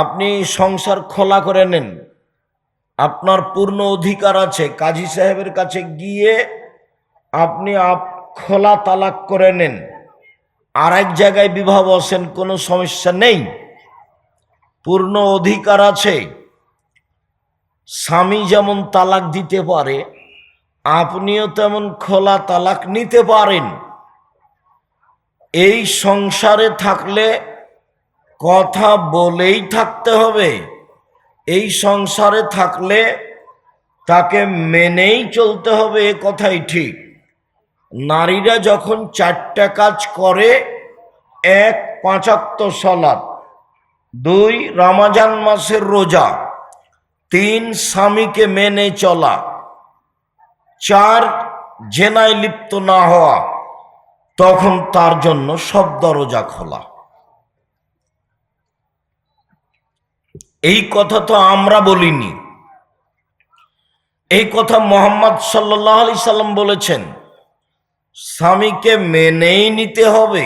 আপনি সংসার খোলা করে নেন। আপনার পূর্ণ অধিকার আছে। কাজী সাহেবের কাছে গিয়ে আপনি আপ খোলা তালাক করে নেন। আর এক জায়গায় বিবাহ বসেন, কোনো সমস্যা নেই। পূর্ণ অধিকার আছে। স্বামী যেমন তালাক দিতে পারে, আপনিও তেমন খোলা তালাক নিতে পারেন। এই সংসারে থাকলে কথা বলেই থাকতে হবে। এই সংসারে থাকলে তাকে মেনেই চলতে হবে এ কথাই ঠিক। নারীরা যখন চারটা কাজ করে, এক পাঁচাত্ত সলাদ দুই রামাজান মাসের রোজা, তিন স্বামীকে মেনে চলা, চার জেনায় লিপ্ত না হওয়া, তখন তার জন্য সব দরজা খোলা। এই কথা তো আমরা বলিনি। এই কথা মোহাম্মদ সাল্লাহ আলি সাল্লাম বলেছেন, স্বামীকে মেনেই নিতে হবে।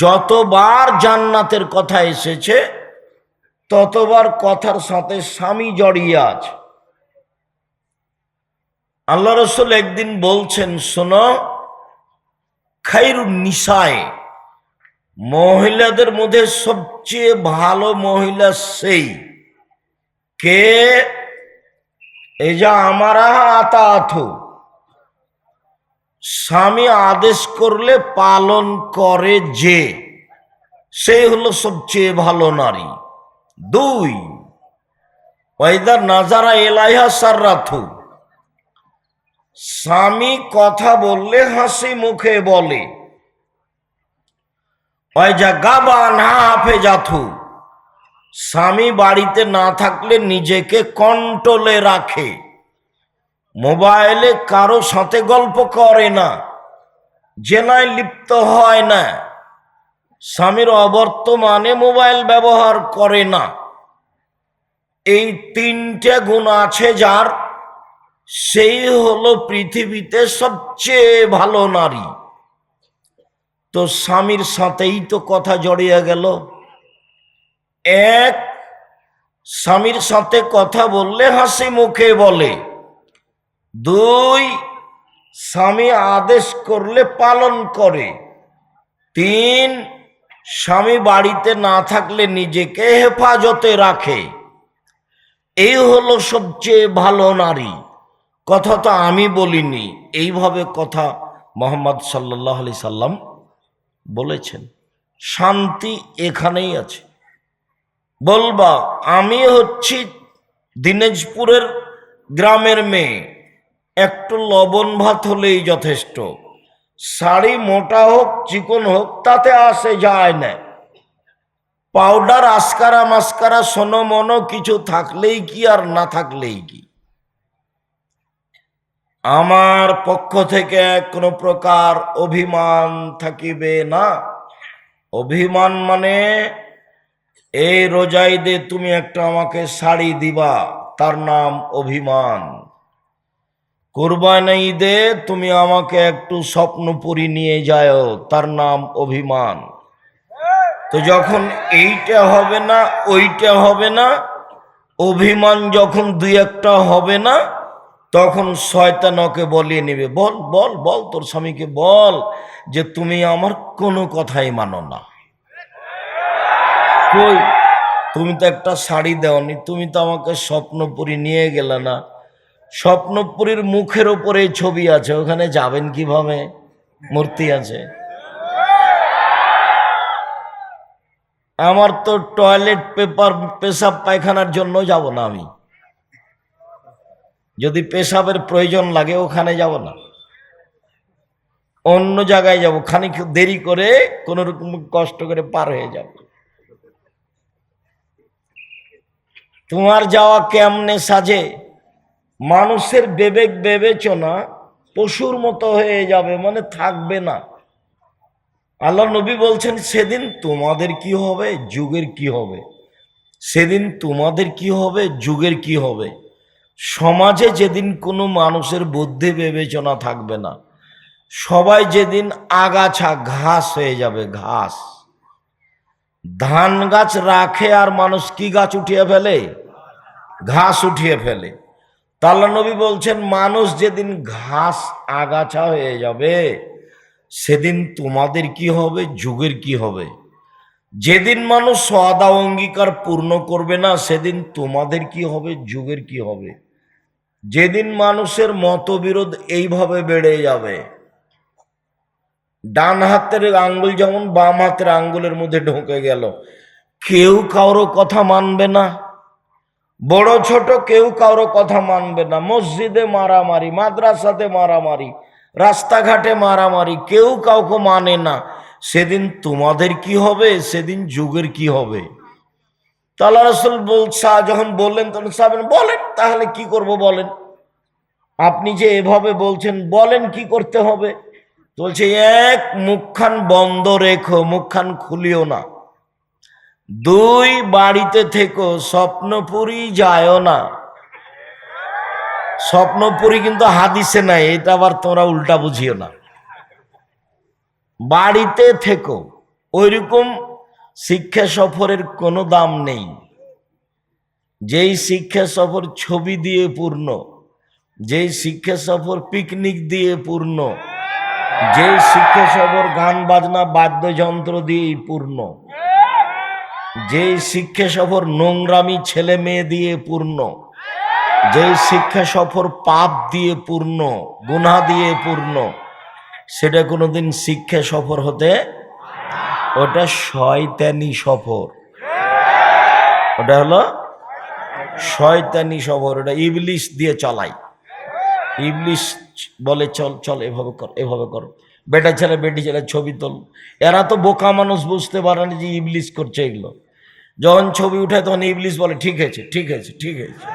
যতবার জান্নাতের কথা এসেছে, ততবার কথার সাথে স্বামী জড়িয়ে আছে। আল্লাহ রসুল একদিন বলছেন, শোনো, খাইরুন নিশায় মহিলাদের মধ্যে সবচেয়ে ভালো মহিলা সেই। কে? এই যা আমারা আতাথ স্বামী আদেশ করলে পালন করে যে। সেই হলো সবচেয়ে ভালো নারী। দুই ওয়াইদার নাজারা এলাইহা সার্রাথু স্বামী কথা বললে হাসি মুখে বলে। ওয়াইজা গাবা না যাথু স্বামী বাড়িতে না থাকলে নিজেকে কন্ট্রোলে রাখে। মোবাইলে কারও সাথে গল্প করে না। জেনায় লিপ্ত হয় না। স্বামীর অবর্তমানে মোবাইল ব্যবহার করে না। এই তিনটে গুণ আছে যার। সেই হলো পৃথিবীতে সবচেয়ে ভালো নারী। তো স্বামীর সাথেই তো কথা জড়িয়ে গেল। এক, স্বামীর সাথে কথা বললে হাসি মুখে বলে। দুই, স্বামী আদেশ করলে পালন করে। তিন, স্বামী বাড়িতে না থাকলে নিজেকে হেফাজতে রাখে। এই হলো সবচেয়ে ভালো নারী। কথা তো আমি বলিনি। এইভাবে কথা মোহাম্মদ সাল্লাহ আলি সাল্লাম বলেছেন, শান্তি এখানেই আছে। বলবা, আমি হচ্ছি দিনাজপুরের গ্রামের মেয়ে। একটু লবণ ভাত হলেই যথেষ্ট। শাড়ি মোটা হোক, চিকন হোক, তাতে আসে যায় না। পাউডার আসকারা মাস্কারা সোনো মনো কিছু থাকলেই কি আর না থাকলেই কি? আমার পক্ষ থেকে কোনো প্রকার অভিমান থাকিবে না। অভিমান মানে এই রোজাই দে তুমি একটা আমাকে শাড়ি দিবা, তার নাম অভিমান। কোরবানি ঈদে তুমি আমাকে একটু স্বপ্নপুরি নিয়ে যাও তার নাম অভিমান। তো যখন এইটা হবে না, ওইটা হবে না, অভিমান যখন দুই একটা হবে না তখন শয়তানকে বলিয়ে নেবে, বল বল বল, তোর স্বামীকে বল যে তুমি আমার কোনো কথাই মানো না। কই? তুমি তো একটা শাড়ি দেওনি, তুমি তো আমাকে স্বপ্নপুরী নিয়ে গেলে না। স্বপ্নপুরীর মুখের ওপরে ছবি আছে, ওখানে যাবেন কীভাবে মূর্তি আছে। আমার তো টয়লেট পেপার পেশাব পায়খানার জন্য যাব না আমি। যদি পেশাবের প্রয়োজন লাগে, ওখানে যাব না। অন্য জায়গায় যাব, খানিক দেরি করে কোন রকম কষ্ট করে পার হয়ে যাব। তোমার যাওয়া কেমনে সাজে? মানুষের বিবেক বিবেচনা পশুর মতো হয়ে যাবে মানে থাকবে না। আল্লাহ নবী বলছেন, সেদিন তোমাদের কি হবে? যুগের কি হবে? সেদিন তোমাদের কি হবে? যুগের কি হবে? সমাজে যেদিন কোনো মানুষের বুদ্ধি বিবেচনা থাকবে না, সবাই যেদিন আগাছা ঘাস হয়ে যাবে, ঘাস। ধান গাছ রাখে আর মানুষ কি গাছ উঠিয়ে ফেলে? ঘাস উঠিয়ে ফেলে। তাল্লা নবী বলছেন, মানুষ যেদিন ঘাস আগাছা হয়ে যাবে, সেদিন তোমাদের কি হবে? যুগের কি হবে? যেদিন মানুষ সদা অঙ্গীকার পূর্ণ করবে না, সেদিন তোমাদের কি হবে? যুগের কি হবে? যেদিন মানুষের মতবিরোধ এইভাবে বেড়ে যাবে, ডান হাতের আঙ্গুল যেমন বাম হাতের আঙ্গুলের মধ্যে ঢুকে গেল, কেউ কারও কথা মানবে না। বড় ছোট কেউ কারও কথা মানবে না। মসজিদে মারামারি, মাদ্রাসাতে মারামারি, রাস্তাঘাটে মারামারি, কেউ কাউকে মানে না। সেদিন তোমাদের কি হবে? সেদিন যুগের কি হবে? তাল্লা রসুল বল শাহ যখন বললেন, তখন সাহেব বলেন, তাহলে কি করব বলেন? আপনি যে এভাবে বলছেন, বলেন কি করতে হবে? বলছে, এক মুখখান বন্ধ রেখো, মুখখান খুলিও না। দুই বাড়িতে থেকো, স্বপ্নপুরি যায়ও না। স্বপ্নপুরি কিন্তু হাদিসে নাই, এটা আবার তোমরা উল্টা বুঝিও না। বাড়িতে থেকো, ওইরকম শিক্ষা সফরের কোনো দাম নেই। যেই শিক্ষা সফর ছবি দিয়ে পূর্ণ, যেই শিক্ষা সফর পিকনিক দিয়ে পূর্ণ, যেই শিক্ষা সফর গান বাজনা বাদ্যযন্ত্র দিয়েই পূর্ণ, যেই শিক্ষা সফর নোংরামি ছেলে মেয়ে দিয়ে পূর্ণ, যেই শিক্ষা সফর পাপ দিয়ে পূর্ণ গুনা দিয়ে পূর্ণ, সেটা কোনোদিন শিক্ষা সফর হতে ওটা শয়তানি সফর। ওটা হলো শয়তানি সফর, ওটা ইবলিশ দিয়ে চালাই। ইবলিশ বলে, চল চল, এভাবে কর এভাবে কর। বেটা ছেলে, বেটি ছেলে, ছবি তোল। এরা তো বোকা মানুষ, বুঝতে পারে না যে ইবলিশ করছে এগুলো। যখন ছবি উঠে, তখন ইবলিশ বলে, ঠিক আছে ঠিক আছে ঠিক আছে।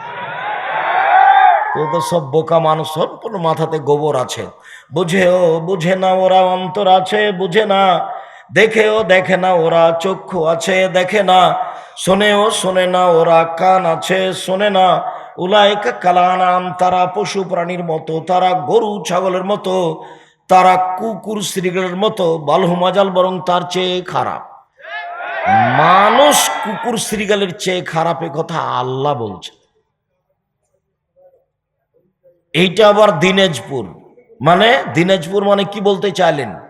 তো তো সব বোকা মানুষ, সম্পূর্ণ মাথাতে গোবর আছে। বুঝেও, বুঝে না, ওরা অন্তর আছে, বুঝে না। দেখেও দেখে না, ওরা চক্ষু আছে দেখে না। শোনেও শোনে না, ওরা কান আছে শোনে না। উলায়কা কালানাম, তারা পশু প্রাণীর মতো, তারা গরু ছাগলের মতো, তারা কুকুর শ্রীগলের মতো বালহুমাজাল বরং তার চেয়ে খারাপ। মানুষ কুকুর শ্রীগালের চেয়ে খারাপ এ কথা আল্লাহ বলছে। এইটা আবার দিনাজপুর। মানে দিনাজপুর মানে কি বলতে চাইলেন?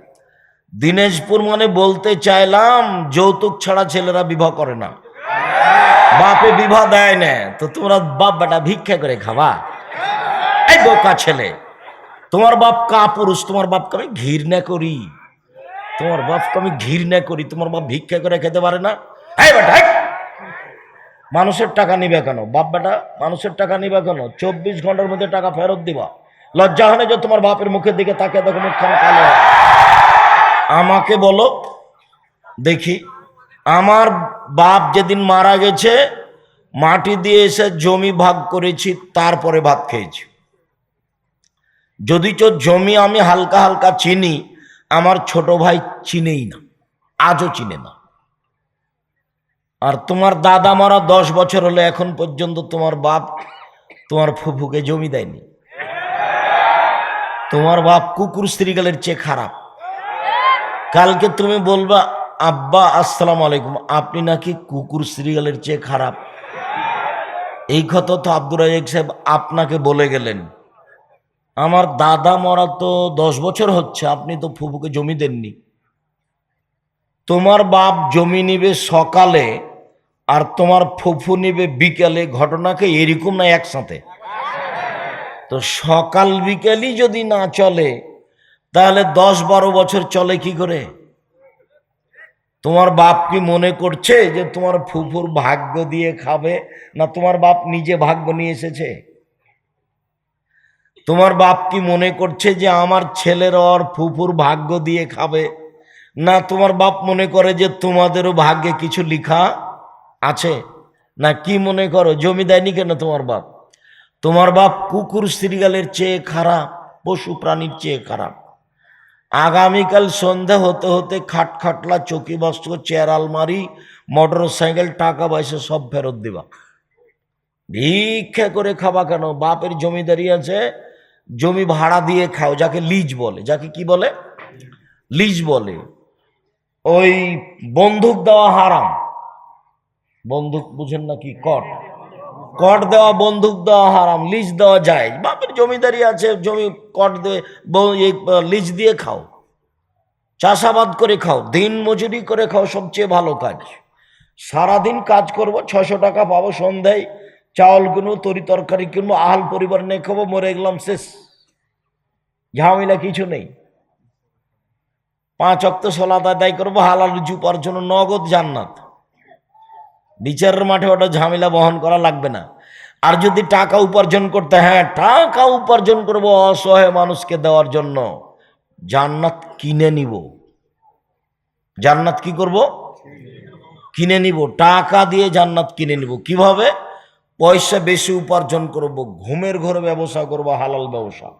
দিনাজপুর মানে বলতে চাইলাম, যৌতুক ছাড়া ছেলেরা বিবাহ করে না। বাপে বিবাহ দেয় না, তো তোমরা বাপ বেটা ভিক্ষা করে খাবা। এই বোকা ছেলে, তোমার বাপ কা পুরুষ তোমার বাপকে আমি ঘৃণা করি। তোমার বাপকে আমি ঘৃণা করি, তোমার বাপ ভিক্ষা করে খেতে পারে না। এই বেটা মানুষের টাকা নিবে কেন? বাপ বেটা, মানুষের টাকা নিবে কেন? চব্বিশ ঘণ্টার মধ্যে টাকা ফেরত দিবা। লজ্জা হয় যে তোমার বাপের মুখের দিকে তাকে দেখো মুখখানা কালো হয়। আমাকে বলো, দেখি। আমার বাপ যেদিন মারা গেছে, মাটি দিয়ে এসে জমি ভাগ করেছি, তারপরে ভাত খেয়েছি। যদি তো জমি আমি হালকা হালকা চিনি, আমার ছোট ভাই চিনেই না, আজও চিনে না। আর তোমার দাদা মারা দশ বছর হলে, এখন পর্যন্ত তোমার বাপ তোমার ফুফুকে জমি দেয়নি। তোমার বাপ কুকুর স্ত্রীগালের চেয়ে খারাপ। কালকে তুমি বলবা, আব্বা, আসসালাম আলাইকুম, আপনি নাকি কুকুর সিরিয়ালের চেয়ে খারাপ? এই কথা তো আব্দুর রাজাক সাহেব আপনাকে বলে গেলেন। আমার দাদা মরা তো দশ বছর হচ্ছে, আপনি তো ফুফুকে জমি দেননি। তোমার বাপ জমি নিবে সকালে আর তোমার ফুফু নিবে বিকালে, ঘটনাকে এরকম না একসাথে। তো সকাল বিকালই যদি না চলে তাহলে দশ বারো বছর চলে কি করে? তোমার বাপ কি মনে করছে যে তোমার ফুফুর ভাগ্য দিয়ে খাবে না তোমার বাপ নিজে ভাগ্য নিয়ে এসেছে? তোমার বাপ কি মনে করছে যে আমার ছেলের ওর ফুফুর ভাগ্য দিয়ে খাবে? না তোমার বাপ মনে করে যে তোমাদেরও ভাগ্যে কিছু লিখা আছে? না কি মনে করো? জমি দেয়নি কেন তোমার বাপ? তোমার বাপ কুকুর শ্রীগালের চেয়ে খারাপ, পশু প্রাণীর চেয়ে খারাপ। আগামীকাল সন্ধ্যা হতে হতে খাট খাটলা, চকি বস্ত্র চেয়ার আলমারি মোটর সাইকেল টাকা পয়সা সব ফেরত দিবা। ভিক্ষা করে খাবা কেন? বাপের জমিদারি আছে, জমি ভাড়া দিয়ে খাও, যাকে লিজ বলে। যাকে কি বলে? লিজ বলে। ওই বন্দুক দেওয়া হারাম। বন্দুক বুঝেন না কি কট? কট দেওয়া, বন্দুক দেওয়া হারাম, লিজ দেওয়া যায়। বাপের জমিদারি আছে, জমি কট দিয়ে লিজ দিয়ে খাও। চাষাবাদ করে খাও, দিন মজুরি করে খাও, সবচেয়ে ভালো কাজ। সারাদিন কাজ করব ছশো টাকা পাবো সন্ধ্যায়, চাউল কিনবো, তরি তরকারি কিনবো, আহাল পরিবার নিয়ে খাব, মরে গেলাম, শেষ। ঝামেলা কিছু নেই। পাঁচ অক্ত সলাত আদায় করব, হালাল রুচি উপার্জন, নগদ জান্নাত। বিচারের মাঠে ওটা ঝামেলা বহন করা লাগবে না। আর যদি টাকা উপার্জন করতে হ্যাঁ টাকা উপার্জন করব অসহায় মানুষকে দেওয়ার জন্য, জান্নাত কিনে নিব। জান্নাত কি করব? কিনে নিব। টাকা দিয়ে জান্নাত কিনে নিব। কীভাবে? পয়সা বেশি উপার্জন করব, ঘুমের ঘরে ব্যবসা করব, হালাল ব্যবসা।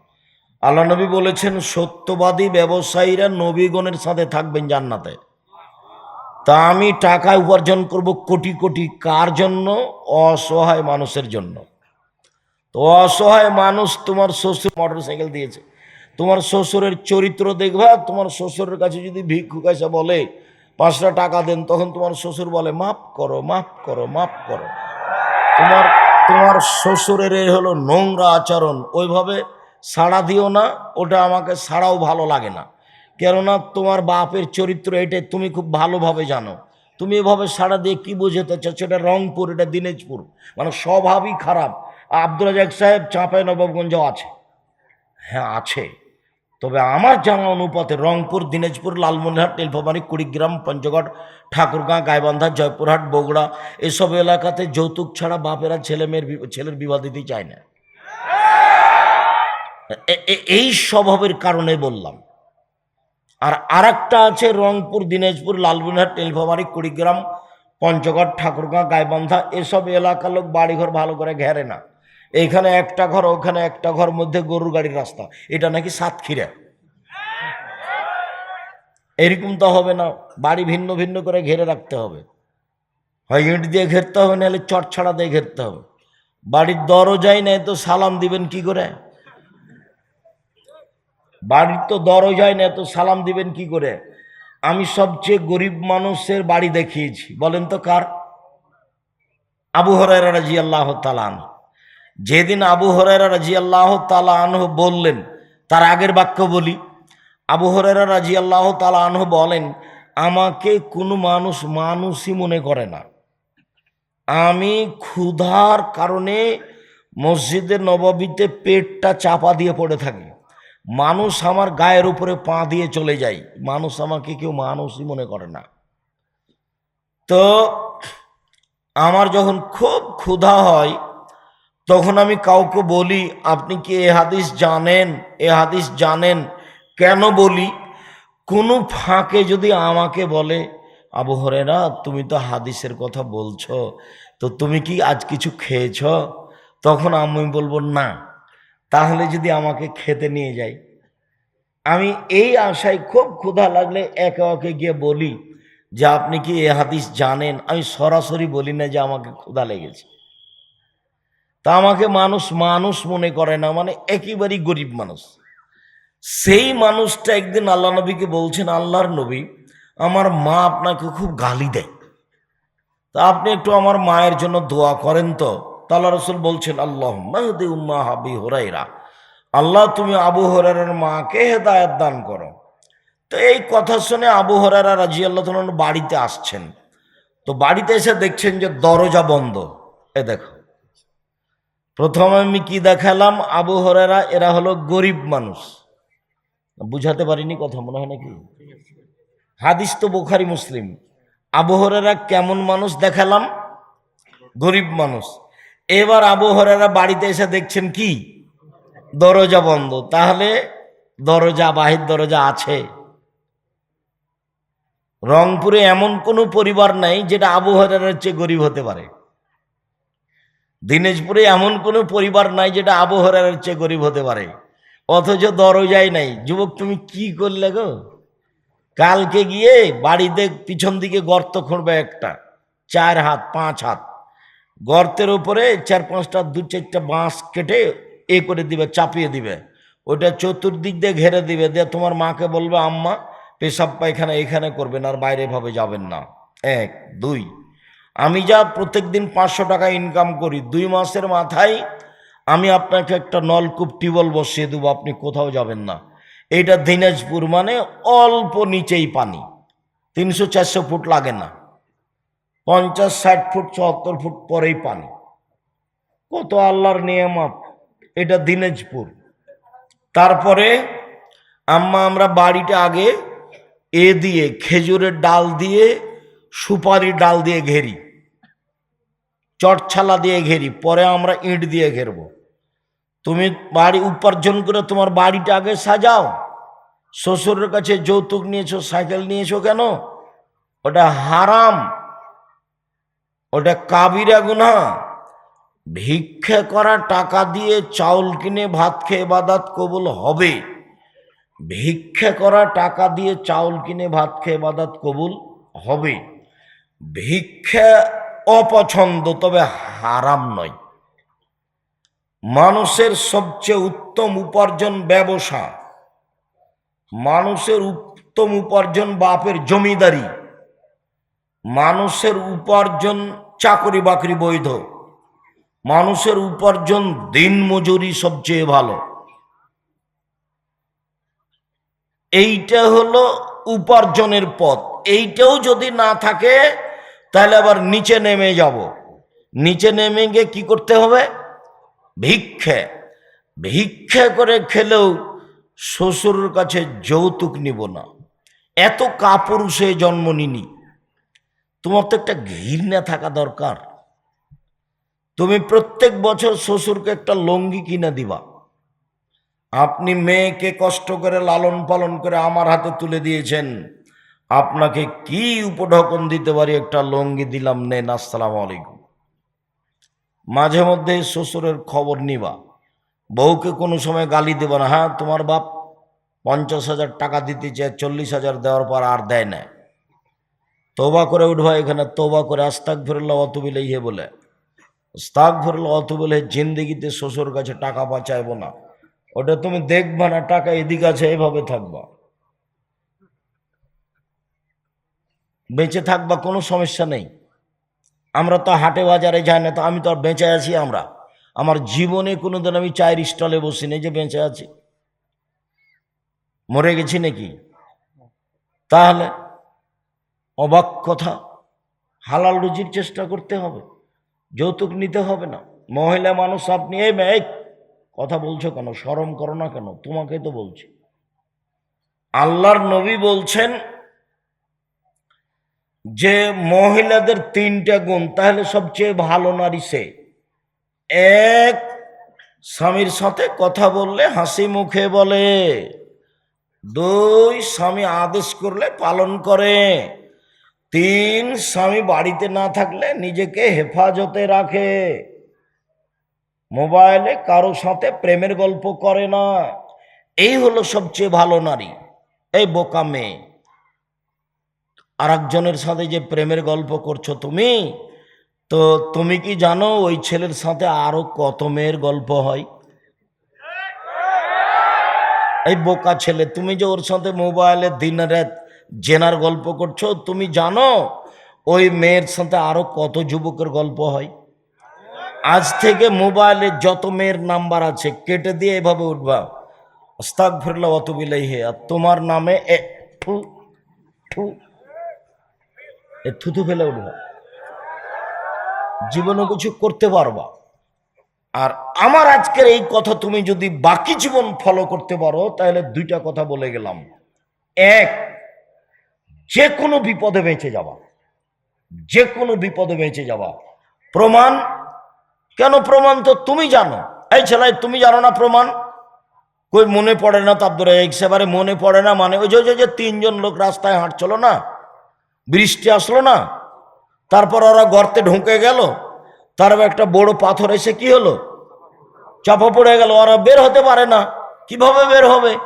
আল্লাহ নবী বলেছেন, সত্যবাদী ব্যবসায়ীরা নবীগণের সাথে থাকবেন জান্নাতে। তা আমি টাকা উপার্জন করব কোটি কোটি কার জন্য? অসহায় মানুষের জন্য। তো অসহায় মানুষ তোমার শ্বশুর মোটর সাইকেল দিয়েছে। তোমার শ্বশুরের চরিত্র দেখবা, তোমার শ্বশুরের কাছে যদি ভিক্ষুক এসে বলে পাঁচটা টাকা দেন, তখন তোমার শ্বশুর বলে, মাফ করো মাফ করো মাফ করো। তোমার তোমার শ্বশুরের এই হলো নোংরা আচরণ। ওইভাবে সাড়া দিও না, ওটা আমাকে সাড়াও ভালো লাগে না। কেননা তোমার বাপের চরিত্র এটাই তুমি খুব ভালোভাবে জানো। তুমি এভাবে সাড়া দিয়ে কী বোঝাতে চাচ্ছ? এটা রংপুর, এটা দিনাজপুর। মানে স্বভাবই খারাপ। আব্দুল রাজাক সাহেব চাঁপাই নবাবগঞ্জও আছে। হ্যাঁ আছে। তবে আমার জানা অনুপাতে রংপুর, দিনাজপুর, লালমনিরহাট, নীলফামারী, কুড়িগ্রাম, পঞ্চগড়, ঠাকুরগাঁ, গাইবান্ধা, জয়পুরহাট, বগুড়া এসব এলাকাতে যৌতুক ছাড়া বাপেরা ছেলে মেয়ের ছেলের বিবাহ দিতেই চায় না। এই স্বভাবের কারণে বললাম। আর আরেকটা আছে রংপুর, দিনাজপুর, লালমনিরহাট, নীলফামারী, কুড়িগ্রাম, পঞ্চগড়, ঠাকুরগাঁ, গাইবান্ধা, এসব এলাকার লোক বাড়িঘর ভালো করে ঘেরে না। এইখানে একটা ঘর, ওখানে একটা ঘর মধ্যে গরুর গাড়ির রাস্তা। এটা নাকি সাতক্ষীরা? এরকম তো হবে না, বাড়ি ভিন্ন ভিন্ন করে ঘেরে রাখতে হবে। হয় ইট দিয়ে ঘেরতে হবে, নাহলে চট ছাড়া দিয়ে ঘেরতে হবে। বাড়ির দরজাই নেই তো সালাম দিবেন কি করে? বাড়ির তো দরজায় না তো সালাম দিবেন কি করে? আমি সবচেয়ে গরিব মানুষের বাড়ি দেখিয়েছি। বলেন তো কার? আবু হরাইরা রাজি আল্লাহ তালান যেদিন আবু হরাইরা রাজি আল্লাহ তালাহ বললেন, তার আগের বাক্য বলি, আবু হরাইরা রাজি আল্লাহ তালাহ বলেন, আমাকে কোনো মানুষ মানুষই মনে করে না। আমি ক্ষুধার কারণে মসজিদের নবাবিতে পেটটা চাপা দিয়ে পড়ে থাকি। মানুষ আমার গায়ের উপরে পা দিয়ে চলে যায়। মানুষ আমাকে কেউ মানুষই মনে করে না। তো আমার যখন খুব ক্ষুধা হয়, তখন আমি কাউকে বলি, আপনি কি এ হাদিস জানেন? এ হাদিস জানেন? কেন বলি? কোনো ফাঁকে যদি আমাকে বলে, আবু হরেরা তুমি তো হাদিসের কথা বলছো, তো তুমি কি আজ কিছু খেয়েছ? তখন আমি বলব, না। তাহলে যদি আমাকে খেতে নিয়ে যাই। আমি এই আশায় খুব ক্ষুধা লাগলে একে একে গিয়ে বলি যে, আপনি কি এ হাদিস জানেন? আমি সরাসরি বলি না যে, আমাকে ক্ষুধা লেগেছে। তা আমাকে মানুষ মানুষ মনে করে না মানে একেবারেই গরিব মানুষ। সেই মানুষটা একদিন আল্লাহ নবীকে বলছেন, আল্লাহর নবী, আমার মা আপনাকে খুব গালি দেয়। তা আপনি একটু আমার মায়ের জন্য দোয়া করেন তো। তাল্লা রসুল বলছেন আল্লাহ মাহদি উম্মা হাবি হোরাইরা আল্লাহ, তুমি আবু হরারের মাকে হেদায়ত দান করো। তো এই কথা শুনে আবু হরারা রাজি আল্লাহ বাড়িতে আসছেন। তো বাড়িতে এসে দেখছেন যে দরজা বন্ধ। এ দেখো, প্রথমে আমি কি দেখালাম? আবু হরারা এরা হলো গরিব মানুষ। বুঝাতে পারিনি কথা, মনে হয় নাকি? হাদিস তো বোখারি, মুসলিম। আবু হরেরা কেমন মানুষ দেখালাম? গরিব মানুষ। এবার আবু হরেরা বাড়িতে এসে দেখছেন কি? দরজা বন্ধ। তাহলে দরজা, বাহির দরজা আছে। রংপুরে এমন কোনো পরিবার নাই যেটা আবু হরেরার চেয়ে গরিব হতে পারে। দিনাজপুরে এমন কোনো পরিবার নাই যেটা আবু হরেরার চেয়ে গরিব হতে পারে। অথচ দরজাই নাই। যুবক, তুমি কি করলে গো? কালকে গিয়ে বাড়িতে পিছন দিকে গর্ত খুঁড়বে একটা। চার হাত, পাঁচ হাত। গর্তের উপরে চার পাঁচটা, দু চারটা বাঁশ কেটে এ করে দিবে, চাপিয়ে দিবে। ওইটা চতুর্দিক দিয়ে ঘেরে দিবে, দিয়ে তোমার মাকে বলবে, আম্মা, পেশাব পায়খানা এখানে করবেন, আর বাইরে ভাবে যাবেন না। এক, দুই, আমি যা প্রত্যেকদিন পাঁচশো টাকা ইনকাম করি, দুই মাসের মাথায় আমি আপনাকে একটা নলকূপ টিউবওয়েল বসিয়ে দেবো, আপনি কোথাও যাবেন না। এইটা দিনাজপুর মানে অল্প নিচেই পানি, তিনশো চারশো ফুট লাগে না। পঞ্চাশ, ষাট ফুট চুয়াত্তর ফুট পরেই পানি। কত আল্লাহর নিয়ামত। এটা দিনাজপুর। তারপরে আম্মা, আমরা বাড়িটা আগে এ দিয়ে, খেজুরের ডাল দিয়ে সুপারি ডাল দিয়ে ঘেরি। চটছালা দিয়ে ঘেরি। পরে আমরা ইট দিয়ে ঘেরব। তুমি বাড়ি উপার্জন করে তোমার বাড়িটা আগে সাজাও। শ্বশুরের কাছে যৌতুক নিয়েছো, সাইকেল নিয়েছো কেন? ওটা হারাম। ওটা কাবিরা গুনা ভিক্ষে করা টাকা দিয়ে চাউল কিনে ভাত খেয়ে বাদাত কবুল হবে। ভিক্ষে করা টাকা দিয়ে চাউল কিনে ভাত খেয়ে বাদাত কবুল হবে। ভিক্ষা অপছন্দ, তবে হারাম নয়। মানুষের সবচেয়ে উত্তম উপার্জন ব্যবসা। মানুষের উত্তম উপার্জন বাপের জমিদারি। মানুষের উপার্জন চাকরি বাকরি বৈধ। মানুষের উপার্জন দিন মজুরি সবচেয়ে ভালো। এইটা হলো উপার্জনের পথ। এইটাও যদি না থাকে, তাহলে আবার নিচে নেমে যাব। নিচে নেমে গিয়ে কি করতে হবে? ভিক্ষে। ভিক্ষে করে খেলেও শ্বশুরের কাছে যৌতুক নিব না। এত কাপুরুষে জন্ম নিনি। তোমার তো একটা ঘৃণা থাকা দরকার। তুমি প্রত্যেক বছর শ্বশুরকে একটা লঙ্গি কিনে দিবা। আপনি মেয়েকে কষ্ট করে লালন পালন করে আমার হাতে তুলে দিয়েছেন। আপনাকে কি উপঢকন দিতে পারি একটা লঙ্গি দিলাম, নেন, আসসালাম আলাইকুম। মাঝে মধ্যে শ্বশুরের খবর নিবা। বউকে কোনো সময় গালি দেবা না। হ্যাঁ তোমার বাপ পঞ্চাশ হাজার টাকা দিতে চায়, চল্লিশ হাজার দেওয়ার পর আর দেয় না। তোবা করে উঠবা এখানে, তোবা করে আস্তাক ফিরল্লা অতুবিলে ইয়ে বলে। আস্তাক ফিরল্লা অতুবিলে জিন্দিগিতে শ্বশুর কাছে টাকা বাঁচাইব না। ওটা তুমি দেখবা না, টাকা এদিক আছে, এভাবে থাকবা। বেঁচে থাকবা, কোনো সমস্যা নেই। আমরা তো হাটে বাজারে যাই না, তো আমি তো আর বেঁচে আছি আমরা। আমার জীবনে কোনোদিন আমি চায়ের স্টলে বসি নেই যে বেঁচে আছি। মরে গেছি নাকি? তাহলে অবাক কথা। হালাল রুজির চেষ্টা করতে হবে। যৌতুক নিতে হবে না। মহিলা মানুষ, আপনি এই মেয়ে কথা বলছো কেন? শরম করো না কেন? তোমাকে তো বলছি। আল্লাহর নবী বলছেন যে, মহিলাদের তিনটা গুণ, তাহলে সবচেয়ে ভালো নারী সে। এক, স্বামীর সাথে কথা বললে হাসি মুখে বলে। দুই, স্বামী আদেশ করলে পালন করে। তিন স্বামী বাড়িতে না থাকলে নিজেকে হেফাজতে রাখে। মোবাইলে কারও সাথে প্রেমের গল্প করে না। এই হলো সবচেয়ে ভালো নারী, এই বোকা মেয়ে। আর একজনের সাথে যে প্রেমের গল্প করছ তুমি, তো তুমি কি জানো ওই ছেলের সাথে আরও কত মেয়ের গল্প হয়? এই বোকা ছেলে, তুমি যে ওর সাথে মোবাইলে দিন রাত জেনার গল্প করছ, তুমি জানো ওই মেয়ের সাথে আরও কত যুবকের গল্প হয়? আজ থেকে মোবাইলে যত মেয়ের নাম্বার আছে, কেটে দিয়ে এভাবে উঠবা। স্তাক ফিরলা অত বিলাই হে আর তোমার নামে এ ঠু ঠু এ থুতু ফেলে উঠবা। জীবনে কিছু করতে পারবা। আর আমার আজকের এই কথা তুমি যদি বাকি জীবন ফলো করতে পারো, তাহলে দুইটা কথা বলে গেলাম। এক যে কোনো বিপদে বেঁচে যাওয়া যে কোনো বিপদে বেঁচে যাওয়া। প্রমাণ? কেন প্রমাণ তো তুমি জানো। এই ছেলে, তুমি জানো না প্রমাণ? কই মনে পড়ে না তার ধরে একেবারে মনে পড়ে না মানে ওই যে- যে তিনজন লোক রাস্তায় হাঁটছিল না? বৃষ্টি আসলো না? তারপর ওরা গর্তে ঢুকে গেল। তারপর একটা বড় পাথর এসে কি হলো? চাপা পড়ে গেল। ওরা বের হতে পারে না। কীভাবে বের হবে?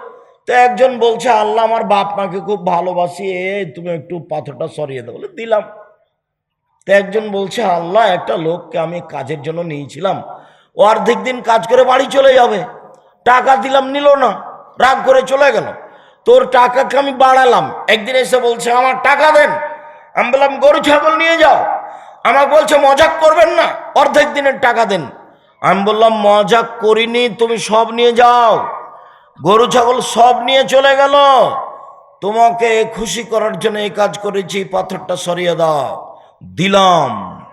তো একজন বলছে, আল্লাহ আমার বাপ মাকে খুব ভালোবাসি, এ তুমি একটু পাথরটা সরিয়ে দাও। বলে, দিলাম। তো একজন বলছে, আল্লাহ, একটা লোককে আমি কাজের জন্য নিয়েছিলাম। ও অর্ধেক দিন কাজ করে বাড়ি চলে যাবে। টাকা দিলাম, নিল না। রাগ করে চলে গেল। তোর টাকাকে আমি বাড়ালাম। একদিন এসে বলছে, আমার টাকা দেন। আমি বললাম, গরু, ছাগল নিয়ে যাও। আমাকে বলছে, মজাক করবেন না, অর্ধেক দিনের টাকা দেন। আমি বললাম, মজাক করিনি, তুমি সব নিয়ে যাও। গরু, ছাগল সব নিয়ে চলে গেল। তোমাকে খুশি করার জন্য এই কাজ করেছি, পাথরটা সরিয়ে দাও। দিলাম।